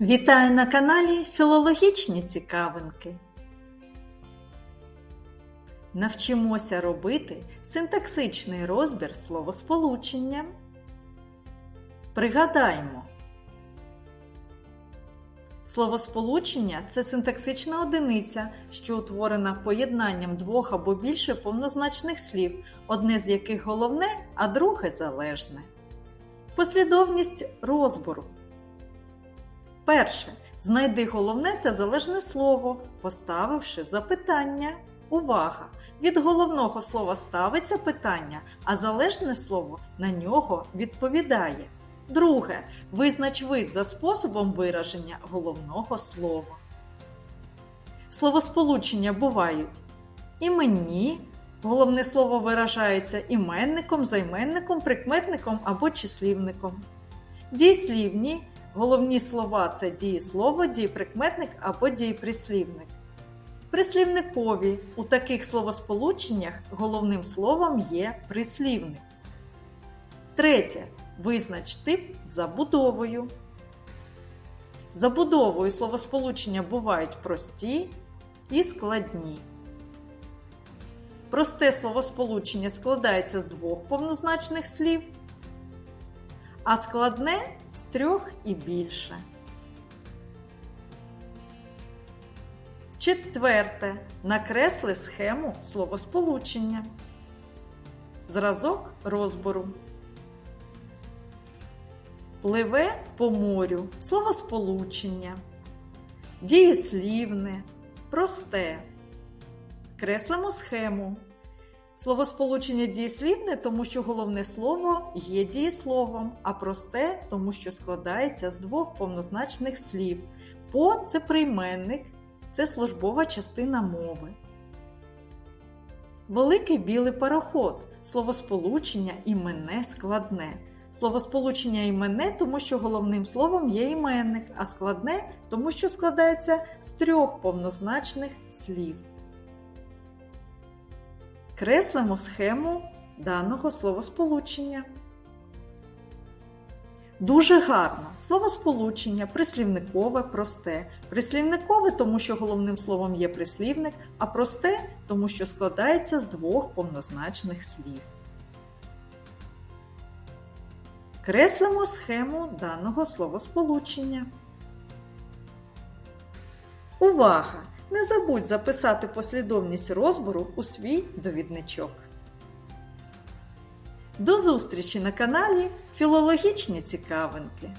Вітаю на каналі Філологічні цікавинки. Навчимося робити синтаксичний розбір словосполучення. Пригадаймо. Словосполучення це синтаксична одиниця, що утворена поєднанням двох або більше повнозначних слів, одне з яких головне, а друге залежне. Послідовність розбору. Перше. Знайди головне та залежне слово, поставивши запитання. Увага! Від головного слова ставиться питання, а залежне слово на нього відповідає. Друге. Визнач вид за способом вираження головного слова. Словосполучення бувають іменні. Головне слово виражається іменником, займенником, прикметником або числівником. Дієслівні Головні слова це дієслово, дієприкметник або дієприслівник. Прислівникові у таких словосполученнях головним словом є прислівник. Третє. Визнач тип забудовою. Забудовою словосполучення бувають прості і складні. Просте словосполучення складається з двох повнозначних слів а складне з трьох і більше. Четверте. Накресли схему словосполучення. Зразок розбору. Пливе по морю словосполучення. Дієслівне. Просте. Креслимо схему. Словосполучення дієслівне, тому що головне слово є дієсловом, а просте, тому що складається з двох повнозначних слів. По це прийменник, це службова частина мови. Великий білий пароход словосполучення іменне складне. Словосполучення іменне, тому що головним словом є іменник, а складне, тому що складається з трьох повнозначних слів. Креслимо схему даного словосполучення. Дуже гарно. Словосполучення прислівникове, просте. Прислівникове, тому що головним словом є прислівник, а просте, тому що складається з двох повнозначних слів. Креслимо схему даного словосполучення. Увага! Не забудь записати послідовність розбору у свій довідничок. До зустрічі на каналі Філологічні цікавинки.